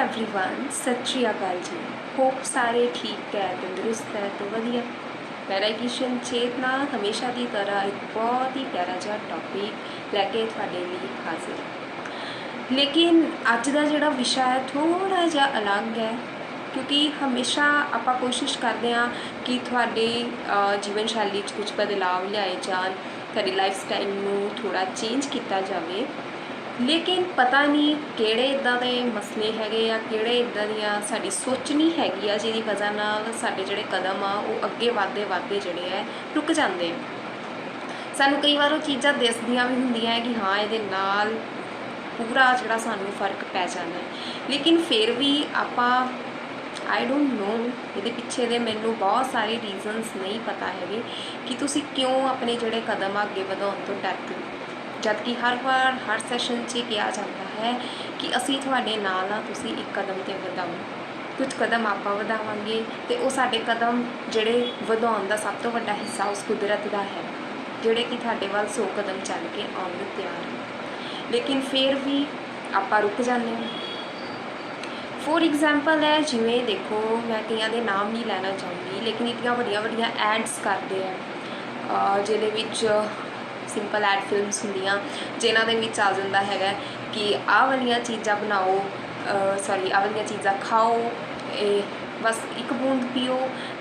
Everyone सत श्री अकाल जी hope ਸਾਰੇ ਠੀਕ ਹੈ ਤੰਦਰੁਸਤ ਹੈ ਤੇ ਵਧੀਆ ਮੈਡੀਕੇਸ਼ਨ ਚੇਤਨਾ ਹਮੇਸ਼ਾ ਦੀ ਤਰ੍ਹਾਂ ਇੱਕ ਬਹੁਤ ਹੀ ਪਿਆਰਾ ਜਿਹਾ ਟੌਪਿਕ ਲੈ ਕੇ ਤੁਹਾਡੇ ਲਈ ਹਾਜ਼ਰ ਹਾਂ। ਲੇਕਿਨ ਅੱਜ ਦਾ ਜਿਹੜਾ ਵਿਸ਼ਾ ਹੈ ਥੋੜਾ ਜਿਹਾ ਅਲੱਗ ਹੈ ਕਿਉਂਕਿ ਹਮੇਸ਼ਾ ਆਪਾਂ ਕੋਸ਼ਿਸ਼ ਕਰਦੇ ਹਾਂ ਕਿ ਤੁਹਾਡੇ ਅ, ਜੀਵਨ ਸ਼ੈਲੀ 'ਚ ਕੁਝ ਬਦਲਾਅ ਲਿਆਏ ਜਾਣ ਤੁਹਾਡੀ ਲਾਈਫ ਸਟਾਈਲ ਨੂੰ ਥੋੜਾ ਚੇਂਜ ਕੀਤਾ ਜਾਵੇ ਲੇਕਿਨ ਪਤਾ ਨਹੀਂ ਕਿਹੜੇ ਇਦਾਂ ਦੇ ਮਸਲੇ ਹੈਗੇ ਆ, ਕਿਹੜੇ ਇਦਾਂ ਦੀਆਂ ਸਾਡੀ ਸੋਚਣੀ ਹੈਗੀ ਆ, ਜਿਹਦੀ ਵਜ੍ਹਾ ਨਾਲ ਸਾਡੇ ਜਿਹੜੇ ਕਦਮ ਆ, ਉਹ ਅੱਗੇ ਵਧਦੇ ਵਧਦੇ ਜਿਹੜੇ ਆ, ਰੁਕ ਜਾਂਦੇ ਸਾਨੂੰ ਕਈ ਵਾਰ ਉਹ ਚੀਜ਼ਾਂ ਦਿਸਦੀਆਂ ਵੀ ਹੁੰਦੀਆਂ ਹੈ ਕਿ ਹਾਂ, ਇਹਦੇ ਨਾਲ ਪੂਰਾ ਜਿਹੜਾ ਸਾਨੂੰ ਫ਼ਰਕ ਪੈ ਜਾਂਦਾ ਹੈ। ਲੇਕਿਨ ਫਿਰ ਵੀ ਆਪਾਂ ਆਈ ਡੋਨਟ ਨੋ ਇਹਦੇ ਪਿੱਛੇ ਦੇ ਮੈਨੂੰ ਬਹੁਤ ਸਾਰੇ ਰੀਜ਼ਨਸ ਨਹੀਂ ਪਤਾ ਹੈਗੇ ਕਿ ਤੁਸੀਂ ਕਿਉਂ ਆਪਣੇ ਜਿਹੜੇ ਕਦਮ ਆ ਅੱਗੇ ਵਧਾਉਣ ਤੋਂ ਡਰਦੇ ਹੋ। ਜਦ ਕਿ ਹਰ ਵਾਰ, ਹਰ ਸੈਸ਼ਨ 'ਚ ਕਿਹਾ ਜਾਂਦਾ ਹੈ ਕਿ ਅਸੀਂ ਤੁਹਾਡੇ ਨਾਲ ਆ ਤੁਸੀਂ ਇੱਕ ਕਦਮ ਤੇ ਵਧਾਓ। ਕੁਝ ਕਦਮ ਆਪਾਂ ਵਧਾਵਾਂਗੇ ਤੇ ਉਹ ਸਾਡੇ ਕਦਮ ਜਿਹੜੇ ਵਧਾਉਣ ਦਾ ਸਭ ਤੋਂ ਵੱਡਾ ਹਿੱਸਾ ਉਸ ਕੁਦਰਤ ਦਾ ਹੈ, ਜਿਹੜੇ ਕਿ ਤੁਹਾਡੇ ਵੱਲ 100 ਕਦਮ ਚੱਲ ਕੇ ਆਉਣ ਨੂੰ ਤਿਆਰ ਹਨ। ਲੇਕਿਨ ਫਿਰ ਵੀ ਆਪਾਂ ਰੁਕ ਜਾਂਦੇ ਹਾਂ। ਫੋਰ ਐਗਜ਼ਾਮਪਲ ਹੈ, ਜਿਵੇਂ ਦੇਖੋ, ਮੈਂ ਕਈਆਂ ਦੇ ਨਾਮ ਨਹੀਂ ਲੈਣਾ ਚਾਹੁੰਦੀ, ਲੇਕਿਨ ਇਤਨੀਆਂ ਵੱਡੀਆਂ ਵੱਡੀਆਂ ਐਡਸ ਕਰਦੇ ਆ ਜਿਹਦੇ ਵਿੱਚ ਸਿੰਪਲ ਐਡ ਫਿਲਮਸ ਹੁੰਦੀਆਂ ਜਿਨ੍ਹਾਂ ਦੇ ਵਿੱਚ ਆ ਜਾਂਦਾ ਹੈਗਾ ਕਿ ਆਹ ਵਾਲੀਆਂ ਚੀਜ਼ਾਂ ਬਣਾਓ ਸੌਰੀ ਆਹ ਵਾਲੀਆਂ ਚੀਜ਼ਾਂ ਖਾਓ, ਇਹ ਬਸ ਇੱਕ ਬੂੰਦ ਪੀਓ,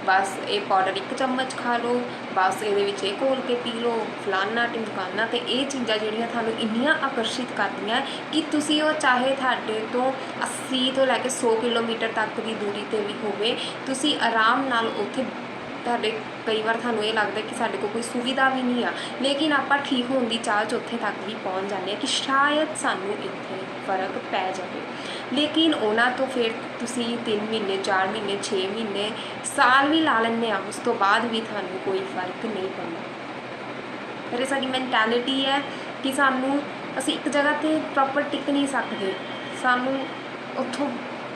ਬਸ ਇਹ ਪਾਊਡਰ ਇੱਕ ਚਮਚ ਖਾ ਲਓ, ਬਸ ਇਹਦੇ ਵਿੱਚ ਇਹ ਘੋਲ ਕੇ ਪੀ ਲਓ, ਫਲਾਨਾ ਟਿਮਕਾਨਾ ਤੇ ਇਹ ਚੀਜ਼ਾਂ ਜਿਹੜੀਆਂ ਤੁਹਾਨੂੰ ਇੰਨੀਆਂ ਆਕਰਸ਼ਿਤ ਕਰਦੀਆਂ ਕਿ ਤੁਸੀਂ ਉਹ ਚਾਹੇ ਤੁਹਾਡੇ ਤੋਂ 80 ਤੋਂ ਲੈ ਕੇ 100 ਕਿਲੋਮੀਟਰ ਤੱਕ ਦੀ ਦੂਰੀ ਤੇ ਵੀ ਹੋਵੇ, ਤੁਸੀਂ ਆਰਾਮ ਨਾਲ ਉੱਥੇ ਤੁਹਾਡੇ ਕਈ ਵਾਰ ਤੁਹਾਨੂੰ ਇਹ ਲੱਗਦਾ ਕਿ ਸਾਡੇ ਕੋਲ ਕੋਈ ਸੁਵਿਧਾ ਵੀ ਨਹੀਂ ਆ। ਲੇਕਿਨ ਆਪਾਂ ਠੀਕ ਹੋਣ ਦੀ ਚਾਹ 'ਚ ਉੱਥੇ ਤੱਕ ਵੀ ਪਹੁੰਚ ਜਾਂਦੇ ਆ ਕਿ ਸ਼ਾਇਦ ਸਾਨੂੰ ਇੱਥੇ ਫ਼ਰਕ ਪੈ ਜਾਵੇ। ਲੇਕਿਨ ਉਹਨਾਂ ਤੋਂ ਫਿਰ ਤੁਸੀਂ 3 ਮਹੀਨੇ 4 ਮਹੀਨੇ 6 ਮਹੀਨੇ, ਸਾਲ ਵੀ ਲਾ ਲੈਂਦੇ ਆ ਉਸ ਤੋਂ ਬਾਅਦ ਵੀ ਤੁਹਾਨੂੰ ਕੋਈ ਫ਼ਰਕ ਨਹੀਂ ਪੈਂਦਾ। ਪਰ ਇਹ ਸਾਡੀ ਮੈਂਟੈਲਿਟੀ ਹੈ ਕਿ ਸਾਨੂੰ ਅਸੀਂ ਇੱਕ ਜਗ੍ਹਾ ਤੇ ਪ੍ਰੋਪਰ ਟਿਕ ਨਹੀਂ ਸਕਦੇ। ਸਾਨੂੰ ਉੱਥੋਂ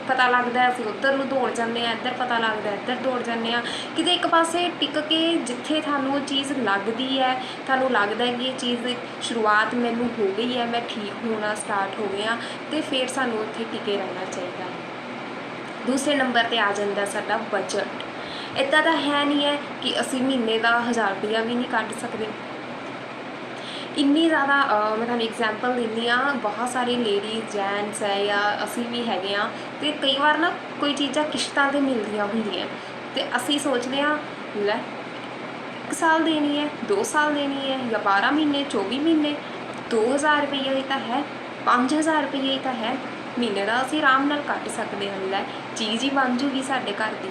ਪਤਾ ਲੱਗਦਾ ਅਸੀਂ ਉੱਧਰ ਨੂੰ ਦੌੜ ਜਾਂਦੇ ਆ ਇੱਧਰ ਪਤਾ ਲੱਗਦਾ ਇੱਧਰ ਦੌੜ ਜਾਂਦੇ ਆ ਕਿਤੇ ਇੱਕ ਪਾਸੇ ਟਿਕ ਕੇ ਜਿੱਥੇ ਤੁਹਾਨੂੰ ਉਹ ਚੀਜ਼ ਲੱਗਦੀ ਹੈ, ਤੁਹਾਨੂੰ ਲੱਗਦਾ ਹੈ ਕਿ ਇਹ ਚੀਜ਼ ਸ਼ੁਰੂਆਤ ਮੈਨੂੰ ਹੋ ਗਈ ਹੈ, ਮੈਂ ਠੀਕ ਹੋਣਾ ਸਟਾਰਟ ਹੋ ਗਿਆ, ਤੇ ਫਿਰ ਸਾਨੂੰ ਉੱਥੇ ਟਿਕੇ ਰਹਿਣਾ ਚਾਹੀਦਾ ਦੂਸਰੇ ਨੰਬਰ ਤੇ ਆ ਜਾਂਦਾ ਸਾਡਾ ਬਜਟ ਇੱਦਾਂ ਤਾਂ ਹੈ ਨਹੀਂ ਹੈ ਕਿ ਅਸੀਂ ਮਹੀਨੇ ਦਾ 1000 ਰੁਪਇਆ ਵੀ ਨਹੀਂ ਕੱਢ ਸਕਦੇ। ਇੰਨੀ ਜ਼ਿਆਦਾ ਅਹ, ਮੈਂ ਤੁਹਾਨੂੰ ਐਗਜ਼ਾਮਪਲ ਦਿੰਦੀ ਆ ਬਹੁਤ ਸਾਰੇ ਲੇਡੀਜ਼ ਜੈਂਟਸ ਹੈ ਜਾਂ ਅਸੀਂ ਵੀ ਹੈਗੇ ਆ ਤੇ ਕਈ ਵਾਰ ਨਾ ਕੋਈ ਚੀਜ਼ਾਂ ਕਿਸ਼ਤਾਂ ਤੇ ਮਿਲਦੀਆਂ ਹੁੰਦੀਆਂ। ਤੇ ਅਸੀਂ ਸੋਚਦੇ ਆ ਲੈ ਇੱਕ ਸਾਲ ਦੇਣੀ ਹੈ 2 ਸਾਲ ਦੇਣੀ ਹੈ ਜਾਂ 12 ਮਹੀਨੇ 24 ਮਹੀਨੇ 2000 ਰੁਪਏ ਹੀ ਤਾਂ ਹੈ 5000 ਰੁਪਏ ਹੀ ਤਾਂ ਹੈ ਮਹੀਨੇ ਦਾ ਅਸੀਂ ਆਰਾਮ ਨਾਲ ਕੱਟ ਸਕਦੇ ਹਾਂ ਲੈ ਚੀਜ਼ ਹੀ ਬਣ ਜੂਗੀ ਸਾਡੇ ਘਰ ਦੀ।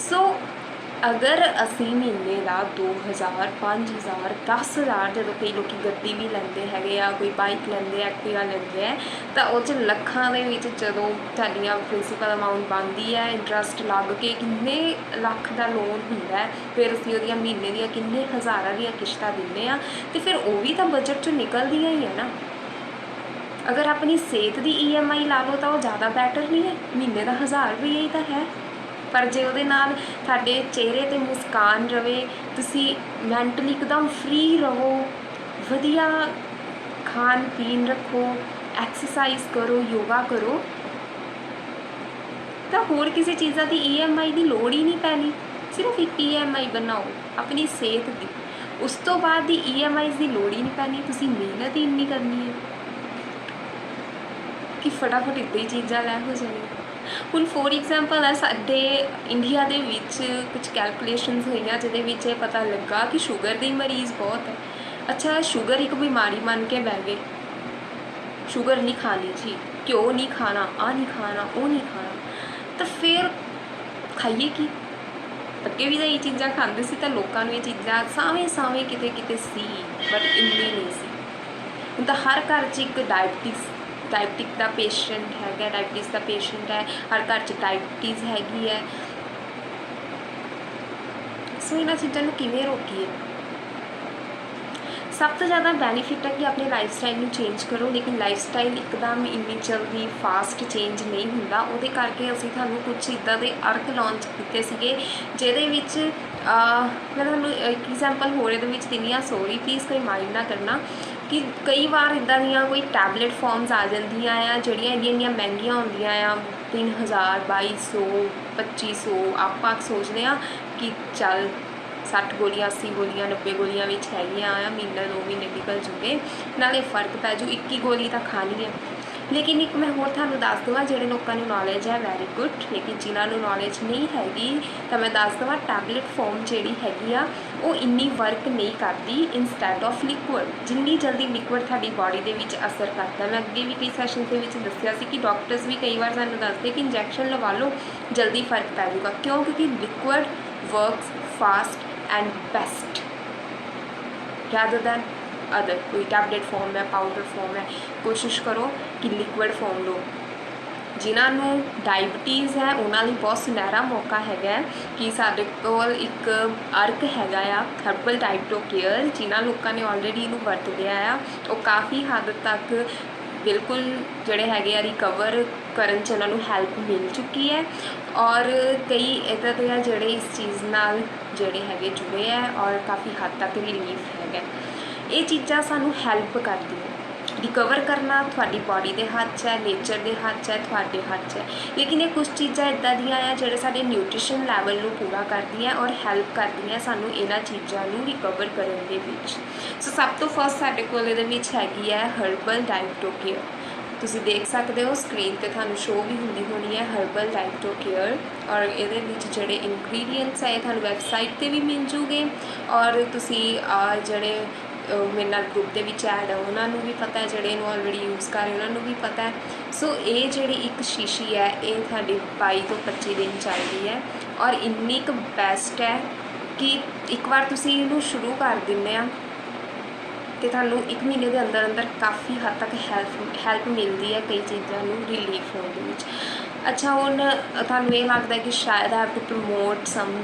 ਸੋ ਅਗਰ ਅਸੀਂ ਮਹੀਨੇ ਦਾ 2000 5000 10000 ਜਦੋਂ ਕਈ ਲੋਕੀ ਗੱਡੀ ਵੀ ਲੈਂਦੇ ਹੈਗੇ ਆ, ਕੋਈ ਬਾਈਕ ਲੈਂਦੇ ਐਕਟਿਵਾ ਲੈਂਦੇ ਆ, ਤਾਂ ਉਹ 'ਚ ਲੱਖਾਂ ਦੇ ਵਿੱਚ ਜਦੋਂ ਤੁਹਾਡੀਆਂ ਪ੍ਰਿੰਸੀਪਲ ਅਮਾਉਂਟ ਬਣਦੀ ਹੈ ਇੰਟਰਸਟ ਲੱਗ ਕੇ ਕਿੰਨੇ ਲੱਖ ਦਾ ਲੋਨ ਹੁੰਦਾ ਹੈ ਫਿਰ ਅਸੀਂ ਉਹਦੀਆਂ ਮਹੀਨੇ ਦੀਆਂ ਕਿੰਨੇ ਹਜ਼ਾਰਾਂ ਦੀਆਂ ਕਿਸ਼ਤਾਂ ਦਿੰਦੇ ਆ, ਤੇ ਫਿਰ ਉਹ ਵੀ ਤਾਂ ਬਜਟ 'ਚੋਂ ਨਿਕਲਦੀਆਂ ਹੀ ਹੈ ਨਾ। ਅਗਰ ਆਪਣੀ ਸਿਹਤ ਦੀ EMI ਲਾ ਲਓ ਤਾਂ ਉਹ ਜ਼ਿਆਦਾ ਬੈਟਰ ਨਹੀਂ ਹੈ, ਮਹੀਨੇ ਦਾ 1000 ਰੁਪਏ ਹੀ ਤਾਂ ਹੈ। ਪਰ ਜੇ ਉਹਦੇ ਨਾਲ ਤੁਹਾਡੇ ਚਿਹਰੇ ਤੇ ਮੁਸਕਾਨ ਰਵੇ, ਤੁਸੀਂ ਮੈਂਟਲੀ ਇੱਕਦਮ ਫ੍ਰੀ ਰਹੋ, ਵਧੀਆ ਖਾਣ ਪੀਣ ਰੱਖੋ ਐਕਸਰਸਾਈਜ਼ ਕਰੋ, ਯੋਗਾ ਕਰੋ, ਤਾਂ ਹੋਰ ਕਿਸੇ ਚੀਜ਼ਾਂ ਦੀ EMI ਦੀ ਲੋੜ ਹੀ ਨਹੀਂ ਪੈਣੀ। ਸਿਰਫ ਇੱਕ EMI ਬਣਾਓ, ਆਪਣੀ ਸਿਹਤ ਦੀ। ਉਸ ਤੋਂ ਬਾਅਦ ਦੀ EMIs ਦੀ ਲੋੜ ਹੀ ਨਹੀਂ ਪੈਣੀ, ਤੁਸੀਂ ਮਿਹਨਤ ਹੀ ਇੰਨੀ ਕਰਨੀ ਹੈ ਕਿ ਫਟਾਫਟ ਇੱਦਾਂ ਹੀ ਚੀਜ਼ਾਂ ਲੈ ਹੋ ਜਾਣੀਆਂ ਹੁਣ ਫੋਰ ਐਗਜ਼ਾਮਪਲ ਹੈ ਸਾਡੇ ਇੰਡੀਆ ਦੇ ਵਿੱਚ ਕੁਝ ਕੈਲਕੂਲੇਸ਼ਨਸ ਹੋਈਆਂ, ਜਿਹਦੇ ਵਿੱਚ ਇਹ ਪਤਾ ਲੱਗਾ ਕਿ ਸ਼ੂਗਰ ਦੇ ਮਰੀਜ਼ ਬਹੁਤ ਹੈ। ਅੱਛਾ ਸ਼ੂਗਰ ਇੱਕ ਬਿਮਾਰੀ ਮੰਨ ਕੇ ਬਹਿ ਗਏ। ਸ਼ੂਗਰ ਨਹੀਂ ਖਾਣੀ, ਜੀ। ਘਿਓ ਨਹੀਂ ਖਾਣਾ ਆ ਨਹੀਂ ਖਾਣਾ, ਉਹ ਨਹੀਂ ਖਾਣਾ। ਤਾਂ ਫਿਰ ਖਾਈਏ ਕੀ? ਅੱਗੇ ਵੀ ਤਾਂ ਇਹ ਚੀਜ਼ਾਂ ਖਾਂਦੇ ਸੀ, ਤਾਂ ਲੋਕਾਂ ਨੂੰ ਇਹ ਚੀਜ਼ਾਂ ਸਾਵੇਂ ਸਾਵੇਂ ਕਿਤੇ ਕਿਤੇ ਸੀ ਬਟ ਇੰਨੀ ਨਹੀਂ ਸੀ। ਹੁਣ ਤਾਂ ਹਰ ਘਰ 'ਚ ਇੱਕ ਡਾਇਬਟਿਸ ਡਾਇਬਟਿਕ ਦਾ ਪੇਸ਼ੈਂਟ ਹੈਗਾ ਡਾਇਬਟਿਸ ਦਾ ਪੇਸ਼ੈਂਟ ਹੈ, ਹਰ ਘਰ 'ਚ ਡਾਇਬਟਿਸ ਹੈਗੀ ਹੈ। ਸੋ ਇਹਨਾਂ ਚੀਜ਼ਾਂ ਨੂੰ ਕਿਵੇਂ ਰੋਕੀਏ? ਸਭ ਤੋਂ ਜ਼ਿਆਦਾ ਬੈਨੀਫਿਟ ਹੈ ਕਿ ਆਪਣੇ ਲਾਈਫ ਸਟਾਈਲ ਨੂੰ ਚੇਂਜ ਕਰੋ, ਲੇਕਿਨ ਲਾਈਫ ਸਟਾਈਲ ਇੱਕਦਮ ਇੰਨੀ ਜਲਦੀ ਫਾਸਟ ਚੇਂਜ ਨਹੀਂ ਹੁੰਦਾ। ਉਹਦੇ ਕਰਕੇ ਅਸੀਂ ਤੁਹਾਨੂੰ ਕੁਝ ਇਦਾਂ ਦੇ ਅਰਕ ਲਾਂਚ ਕੀਤੇ ਸੀਗੇ, ਜਿਹਦੇ ਵਿੱਚ ਮੈਂ ਤੁਹਾਨੂੰ ਇੱਕ ਐਗਜ਼ਾਮਪਲ ਹੋਰ ਇਹਦੇ ਵਿੱਚ ਦਿੰਦੀ ਹਾਂ। ਸੌਰੀ ਪਲੀਜ਼ ਕੋਈ ਮਾਈਂਡ ਨਾ ਕਰਨਾ। ਕਿ ਕਈ ਵਾਰ ਇਦਾਂ ਦੀਆਂ ਕੋਈ ਟੈਬਲੇਟ ਫਾਰਮਸ ਆ ਜਾਂਦੀਆਂ ਆ, ਜਿਹੜੀਆਂ ਇੰਨੀਆਂ ਇੰਨੀਆਂ ਮਹਿੰਗੀਆਂ ਹੁੰਦੀਆਂ ਆ 3000 2200 2500 ਆਪਾਂ ਸੋਚਦੇ ਆ ਕਿ ਚੱਲ 60 ਗੋਲੀਆਂ 80 ਗੋਲੀਆਂ 90 ਗੋਲੀਆਂ ਵਿੱਚ ਹੈਗੀਆਂ ਆ, ਮਹੀਨਾ, ਦੋ ਮਹੀਨੇ ਨਿਕਲ ਜੂਗੇ, ਨਾਲੇ ਫ਼ਰਕ ਪੈ ਜੂ, ਇੱਕ ਹੀ ਗੋਲੀ ਤਾਂ ਖਾਣੀ ਹੈ ਲੇਕਿਨ ਇੱਕ ਮੈਂ ਹੋਰ ਤੁਹਾਨੂੰ ਦੱਸ ਦਵਾਂ, ਜਿਹੜੇ ਲੋਕਾਂ ਨੂੰ ਨੌਲੇਜ ਹੈ ਵੈਰੀ ਗੁੱਡ ਲੇਕਿਨ ਜਿਨ੍ਹਾਂ ਨੂੰ ਨੌਲੇਜ ਨਹੀਂ ਹੈਗੀ, ਤਾਂ ਮੈਂ ਦੱਸ ਦਵਾਂ ਟੈਬਲੇਟ ਫਾਰਮ ਜਿਹੜੀ ਹੈਗੀ ਆ, ਉਹ ਇੰਨੀ ਵਰਕ ਨਹੀਂ ਕਰਦੀ ਇਨਸਟੈਡ ਆਫ ਲਿਕੁਇਡ ਜਿੰਨੀ ਜਲਦੀ ਲਿਕੁਇਡ ਤੁਹਾਡੀ ਬਾਡੀ ਦੇ ਵਿੱਚ ਅਸਰ ਕਰਦਾ। ਮੈਂ ਅੱਗੇ ਵੀ ਕਈ ਸੈਸ਼ਨ ਦੇ ਵਿੱਚ ਦੱਸਿਆ ਸੀ ਕਿ ਡਾਕਟਰਸ ਵੀ ਕਈ ਵਾਰ ਸਾਨੂੰ ਦੱਸਦੇ ਕਿ ਇੰਜੈਕਸ਼ਨ ਲਵਾ ਲਓ, ਜਲਦੀ ਫ਼ਰਕ ਪੈ ਜਾਊਗਾ, ਕਿਉਂ? ਕਿਉਂਕਿ liquid works fast and best rather than other ਕੋਈ ਟੈਬਲੇਟ ਫਾਰਮ ਹੈ ਪਾਊਡਰ ਫਾਰਮ ਹੈ, ਕੋਸ਼ਿਸ਼ ਕਰੋ ਕਿ ਲਿਕੁਇਡ ਫਾਰਮ ਲਓ। ਜਿਨ੍ਹਾਂ ਨੂੰ ਡਾਇਬਟੀਜ਼ ਹੈ, ਉਹਨਾਂ ਲਈ ਬਹੁਤ ਸੁਨਹਿਰਾ ਮੌਕਾ ਹੈਗਾ ਕਿ ਸਾਡੇ ਕੋਲ ਇੱਕ ਅਰਕ ਹੈਗਾ ਆ ਹਰਬਲ ਡਾਇਟੋ ਕੇਅਰ ਜਿਨ੍ਹਾਂ ਲੋਕਾਂ ਨੇ ਆਲਰੇਡੀ ਇਹਨੂੰ ਵਰਤ ਲਿਆ ਆ। ਉਹ ਕਾਫੀ ਹੱਦ ਤੱਕ ਬਿਲਕੁਲ ਜਿਹੜੇ ਹੈਗੇ ਆ ਰਿਕਵਰ ਕਰਨ ਚ ਉਹਨਾਂ ਨੂੰ ਹੈਲਪ ਮਿਲ ਚੁੱਕੀ ਹੈ ਔਰ ਕਈ ਇੱਦਾਂ ਦੇ ਆ ਜਿਹੜੇ ਇਸ ਚੀਜ਼ ਨਾਲ ਜਿਹੜੇ ਹੈਗੇ ਜੁੜੇ ਆ ਔਰ ਕਾਫੀ ਹੱਦ ਤੱਕ ਰਿਲੀਫ ਹੈਗਾ। ਇਹ ਚੀਜ਼ਾਂ ਸਾਨੂੰ ਹੈਲਪ ਕਰਦੀਆਂ। ਰਿਕਵਰ ਕਰਨਾ ਤੁਹਾਡੀ ਬਾਡੀ ਦੇ ਹੱਥ 'ਚ ਹੈ ਨੇਚਰ ਦੇ ਹੱਥ 'ਚ ਹੈ, ਤੁਹਾਡੇ ਹੱਥ 'ਚ ਹੈ। ਲੇਕਿਨ ਇਹ ਕੁਝ ਚੀਜ਼ਾਂ ਇਦਾਂ ਦੀਆਂ ਆ ਜਿਹੜੇ ਸਾਡੇ ਨਿਊਟ੍ਰੀਸ਼ਨ ਲੈਵਲ ਨੂੰ ਪੂਰਾ ਕਰਦੀਆਂ ਔਰ ਹੈਲਪ ਕਰਦੀਆਂ ਸਾਨੂੰ ਇਹਨਾਂ ਚੀਜ਼ਾਂ ਨੂੰ ਰਿਕਵਰ ਕਰਨ ਦੇ ਵਿੱਚ। ਸੋ ਸਭ ਤੋਂ ਫਸਟ ਸਾਡੇ ਕੋਲ ਇਹਦੇ ਵਿੱਚ ਹੈਗੀ ਹੈ ਹਰਬਲ ਡਾਇਟੋ ਕੇਅਰ ਤੁਸੀਂ ਦੇਖ ਸਕਦੇ ਹੋ ਸਕਰੀਨ ਤੇ ਤੁਹਾਨੂੰ ਸ਼ੋ ਵੀ ਹੁੰਦੀ ਹੋਣੀ ਹੈ ਹਰਬਲ ਡਾਇਟੋ ਕੇਅਰ ਔਰ ਇਹਦੇ ਵਿੱਚ ਜਿਹੜੇ ਇਨਗਰੀਡੀਐਂਟਸ ਹੈ ਇਹ ਤੁਹਾਨੂੰ ਵੈਬਸਾਈਟ ਤੇ ਵੀ ਮਿਲ ਜੂਗੇ ਔਰ ਤੁਸੀਂ ਜਿਹੜੇ ਮੇਰੇ ਨਾਲ ਗਰੁੱਪ ਦੇ ਵਿੱਚ ਐਡ ਹੈ ਉਹਨਾਂ ਨੂੰ ਵੀ ਪਤਾ ਹੈ, ਜਿਹੜੇ ਇਹਨੂੰ ਆਲਰੇਡੀ ਯੂਜ਼ ਕਰ ਰਹੇ, ਉਹਨਾਂ ਨੂੰ ਵੀ ਪਤਾ ਹੈ। ਸੋ ਇਹ ਜਿਹੜੀ ਇੱਕ ਸ਼ੀਸ਼ੀ ਹੈ, ਇਹ ਤੁਹਾਡੀ 22 ਤੋਂ 25 ਦਿਨ ਚੱਲਦੀ ਹੈ ਔਰ ਇੰਨੀ ਕੁ ਬੈਸਟ ਹੈ ਕਿ ਇੱਕ ਵਾਰ ਤੁਸੀਂ ਇਹਨੂੰ ਸ਼ੁਰੂ ਕਰ ਦਿੰਦੇ ਆ ਤੇ ਤੁਹਾਨੂੰ ਇੱਕ ਮਹੀਨੇ ਦੇ ਅੰਦਰ ਅੰਦਰ ਕਾਫੀ ਹੱਦ ਤੱਕ ਹੈਲਪ ਹੈਲਪ ਮਿਲਦੀ ਹੈ ਕਈ ਚੀਜ਼ਾਂ ਨੂੰ ਰਿਲੀਫ ਹੋਣ ਦੇ ਵਿੱਚ। ਅੱਛਾ, ਹੁਣ ਤੁਹਾਨੂੰ ਇਹ ਲੱਗਦਾ ਕਿ ਸ਼ਾਇਦ I have to promote some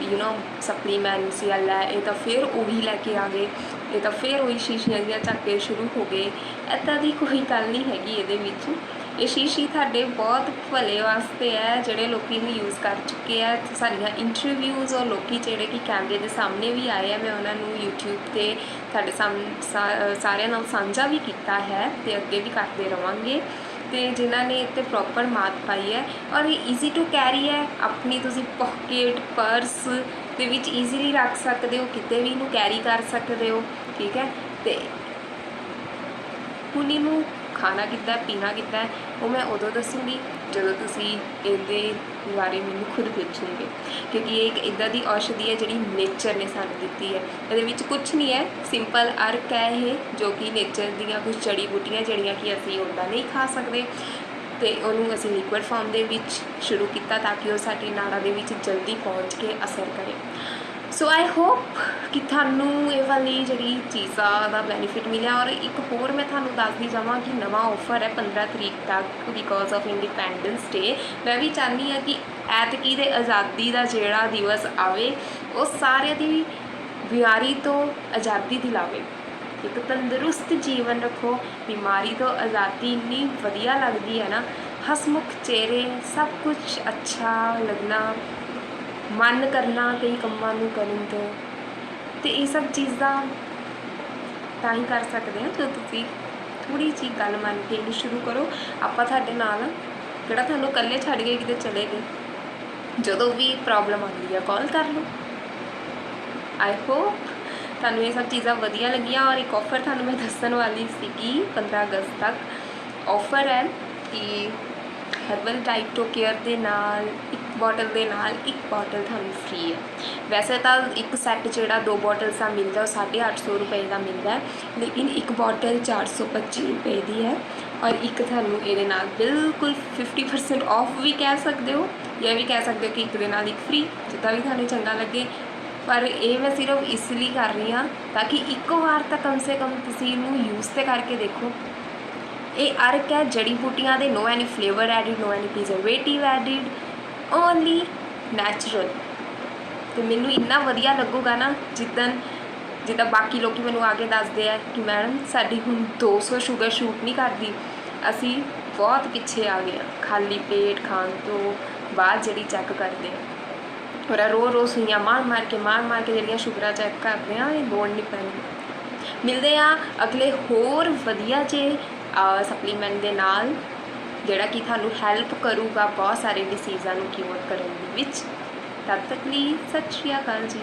you know supplements ਜਾਂ ਲੈ, ਇਹ ਤਾਂ ਫਿਰ ਉਹੀ ਲੈ ਕੇ ਆ ਗਏ। ਇਹ ਤਾਂ ਫਿਰ ਉਹੀ ਸ਼ੀਸ਼ੀਆਂ ਦੀਆਂ ਝਾਕੇ ਸ਼ੁਰੂ ਹੋ ਗਏ। ਐਦਾਂ ਦੀ ਕੋਈ ਗੱਲ ਨਹੀਂ ਹੈਗੀ ਇਹਦੇ ਵਿੱਚ। ਇਹ ਸ਼ੀਸ਼ੀ ਤੁਹਾਡੇ ਬਹੁਤ ਭਲੇ ਵਾਸਤੇ ਹੈ, ਜਿਹੜੇ ਲੋਕੀ ਨੂੰ ਯੂਜ਼ ਕਰ ਚੁੱਕੇ ਆ। ਸਾਡੀਆਂ ਇੰਟਰਵਿਊਜ਼ ਔਰ ਲੋਕੀ ਜਿਹੜੇ ਕਿ ਕੈਮਰੇ ਦੇ ਸਾਹਮਣੇ ਵੀ ਆਏ ਆ, ਮੈਂ ਉਹਨਾਂ ਨੂੰ YouTube ਤੇ ਤੁਹਾਡੇ ਸਾਹਮ- ਸਾਰਿਆਂ ਨਾਲ ਸਾਂਝਾ ਵੀ ਕੀਤਾ ਹੈ ਤੇ ਅੱਗੇ ਵੀ ਕਰਦੇ ਰਵਾਂਗੇ। ਤੇ ਜਿਨ੍ਹਾਂ ਨੇ ਇੱਥੇ ਪ੍ਰੋਪਰ ਮਾਤ ਪਾਈ ਹੈ ਔਰ ਇਹ ਈਜ਼ੀ ਟੂ ਕੈਰੀ ਹੈ। ਆਪਣੀ ਤੁਸੀਂ ਪਾਕਟ ਪਰਸ ਦੇ ਵਿੱਚ ਈਜ਼ੀਲੀ ਰੱਖ ਸਕਦੇ ਹੋ, ਕਿਤੇ ਵੀ ਇਹਨੂੰ ਕੈਰੀ ਕਰ ਸਕਦੇ ਹੋ, ਠੀਕ ਹੈ? ਤੇ ਹੁਣ ਇਹਨੂੰ ਖਾਣਾ ਕਿੱਦਾਂ, ਪੀਣਾ ਕਿੱਦਾਂ, ਉਹ ਮੈਂ ਉਦੋਂ ਦੱਸੂਗੀ, ਜਦੋਂ ਤੁਸੀਂ ਇਹਦੇ ਬਾਰੇ ਮੈਨੂੰ ਖੁਦ ਪੁੱਛੋਗੇ। ਕਿਉਂਕਿ ਇਹ ਇੱਕ ਇਦਾਂ ਦੀ ਔਸ਼ਧੀ ਹੈ ਜਿਹੜੀ ਨੇਚਰ ਨੇ ਸਾਨੂੰ ਦਿੱਤੀ ਹੈ। ਇਹਦੇ ਵਿੱਚ ਕੁਝ ਨਹੀਂ ਹੈ ਸਿੰਪਲ ਅਰਕ ਹੈ ਇਹ, ਜੋ ਕਿ ਨੇਚਰ ਦੀਆਂ ਕੁਝ ਜੜੀ ਬੂਟੀਆਂ ਜਿਹੜੀਆਂ ਕਿ ਅਸੀਂ ਉੱਦਾਂ ਨਹੀਂ ਖਾ ਸਕਦੇ। ਤੇ ਉਹਨੂੰ ਅਸੀਂ ਲਿਕੁਇਡ ਫਾਰਮ ਦੇ ਵਿੱਚ ਸ਼ੁਰੂ ਕੀਤਾ ਤਾਂ ਕਿ ਉਹ ਸਾਡੀ ਨਾੜਾਂ ਦੇ ਵਿੱਚ ਜਲਦੀ ਪਹੁੰਚ ਕੇ ਅਸਰ ਕਰੇ। ਸੋ ਆਈ ਹੋਪ ਕਿ ਤੁਹਾਨੂੰ ਇਹ ਵਾਲੀ ਜਿਹੜੀ ਚੀਜ਼ਾਂ ਦਾ ਬੈਨੀਫਿਟ ਮਿਲਿਆ ਔਰ ਇੱਕ ਹੋਰ ਮੈਂ ਤੁਹਾਨੂੰ ਦੱਸਦੀ ਜਾਵਾਂ ਕਿ ਨਵਾਂ ਆਫਰ ਹੈ 15 ਤਰੀਕ ਤੱਕ ਬਿਕੋਜ਼ ਆਫ ਇੰਡੀਪੈਂਡੈਂਸ ਡੇ ਮੈਂ ਵੀ ਚਾਹਨੀ ਹਾਂ ਕਿ ਐਤਕੀ ਦੇ ਆਜ਼ਾਦੀ ਦਾ ਜਿਹੜਾ ਦਿਵਸ ਆਵੇ, ਉਹ ਸਾਰਿਆਂ ਦੀ ਬਿਮਾਰੀ ਤੋਂ ਆਜ਼ਾਦੀ ਦਿਲਾਵੇ। ਇੱਕ ਤੰਦਰੁਸਤ ਜੀਵਨ ਰੱਖੋ। ਬਿਮਾਰੀ ਤੋਂ ਆਜ਼ਾਦੀ ਇੰਨੀ ਵਧੀਆ ਲੱਗਦੀ ਹੈ ਨਾ, ਹਸਮੁਖ ਚਿਹਰੇ, ਸਭ ਕੁਝ ਅੱਛਾ ਲੱਗਣਾ, ਮਨ ਕਰਨਾ ਕਈ ਕੰਮਾਂ ਨੂੰ ਕਰਨ ਤੋਂ। ਤੇ ਇਹ ਸਭ ਚੀਜ਼ਾਂ ਤਾਂ ਹੀ ਕਰ ਸਕਦੇ ਹਾਂ ਜਦੋਂ ਤੁਸੀਂ ਥੋੜੀ ਜਿਹੀ ਗੱਲ ਮੰਨ ਕੇ ਇਹਨੂੰ ਸ਼ੁਰੂ ਕਰੋ। ਆਪਾਂ ਤੁਹਾਡੇ ਨਾਲ ਹਾਂ। ਕਿਹੜਾ ਤੁਹਾਨੂੰ ਇਕੱਲੇ ਛੱਡ ਕੇ ਕਿਤੇ ਚਲੇ ਗਏ, ਜਦੋਂ ਵੀ ਪ੍ਰੋਬਲਮ ਆਉਂਦੀ ਹੈ ਕਾਲ ਕਰ ਲਓ। ਆਈ ਹੋਪ ਤੁਹਾਨੂੰ ਇਹ ਸਭ ਚੀਜ਼ਾਂ ਵਧੀਆ ਲੱਗੀਆਂ ਔਰ ਇੱਕ ਆਫਰ ਤੁਹਾਨੂੰ ਮੈਂ ਦੱਸਣ ਵਾਲੀ ਸੀਗੀ 15 ਅਗਸਤ ਤੱਕ। ਆਫਰ ਹੈ ਕਿ ਹਰਬਲ ਡਾਈਟੋ ਕੇਅਰ ਦੇ ਨਾਲ, ਇੱਕ ਬੋਟਲ ਦੇ ਨਾਲ ਇੱਕ ਬੋਟਲ ਤੁਹਾਨੂੰ ਫ੍ਰੀ ਹੈ। ਵੈਸੇ ਤਾਂ ਇੱਕ ਸੈੱਟ ਜਿਹੜਾ ਦੋ ਬੋਟਲਸ ਦਾ ਮਿਲਦਾ, ਉਹ 850 ਰੁਪਏ ਦਾ ਮਿਲਦਾ ਹੈ। ਲੇਕਿਨ ਇੱਕ ਬੋਟਲ 425 ਰੁਪਏ ਦੀ ਹੈ ਔਰ ਇੱਕ ਤੁਹਾਨੂੰ ਇਹਦੇ ਨਾਲ ਬਿਲਕੁਲ 50% ਆਫ ਵੀ ਕਹਿ ਸਕਦੇ ਹੋ ਜਾਂ ਵੀ ਕਹਿ ਸਕਦੇ ਹੋ ਕਿ ਇੱਕ ਦੇ ਨਾਲ ਇੱਕ ਫ੍ਰੀ ਜਿੱਦਾਂ ਵੀ ਤੁਹਾਨੂੰ ਚੰਗਾ ਲੱਗੇ। ਪਰ ਇਹ ਮੈਂ ਸਿਰਫ ਇਸ ਲਈ ਕਰ ਰਹੀ ਹਾਂ ਤਾਂ ਕਿ ਇੱਕੋ ਵਾਰ ਤਾਂ ਕਮ ਸੇ ਕਮ ਤੁਸੀਂ ਇਹਨੂੰ ਯੂਜ਼ ਤੇ ਕਰਕੇ ਦੇਖੋ। ਇਹ ਅਰਕ ਹੈ ਜੜੀ ਬੂਟੀਆਂ ਦੇ no any flavour added no any preservative added only natural ਤੇ ਮੈਨੂੰ ਇੰਨਾ ਵਧੀਆ ਲੱਗੂਗਾ ਨਾ ਜਿੱਦਨ ਜਿੱਦਾਂ ਬਾਕੀ ਲੋਕੀ ਮੈਨੂੰ ਆ ਕੇ ਦੱਸਦੇ ਆ ਕਿ ਮੈਡਮ ਸਾਡੀ ਹੁਣ 200 ਸ਼ੂਗਰ ਸ਼ੂਟ ਨਹੀਂ ਕਰਦੀ। ਅਸੀਂ ਬਹੁਤ ਪਿੱਛੇ ਆ ਗਏ ਹਾਂ। ਖਾਲੀ ਪੇਟ ਖਾਣ ਤੋਂ ਬਾਅਦ ਜਿਹੜੀ ਚੈੱਕ ਕਰਦੇ ਆ ਔਰ ਰੋ ਰੋ ਸੂਈਆਂ ਮਾਰ ਮਾਰ ਕੇ, ਮਾਰ ਮਾਰ ਕੇ ਜਿਹੜੀਆਂ ਸ਼ੂਗਰਾਂ ਚੈੱਕ ਕਰਦੇ ਆ ਇਹ ਲੋੜ ਨਹੀਂ ਪੈਂਦੀ ਮਿਲਦੇ ਆ ਅਗਲੇ ਹੋਰ ਵਧੀਆ ਜੇ ਸਪਲੀਮੈਂਟ ਦੇ ਨਾਲ, ਜਿਹੜਾ ਕਿ ਤੁਹਾਨੂੰ ਹੈਲਪ ਕਰੂਗਾ ਬਹੁਤ ਸਾਰੇ ਡਿਸੀਜ਼ਾਂ ਨੂੰ ਕਿਉਰ ਕਰਨ ਦੇ ਵਿੱਚ। ਤਦ ਤੱਕ ਲਈ ਸਤਿ ਸ਼੍ਰੀ ਅਕਾਲ ਜੀ।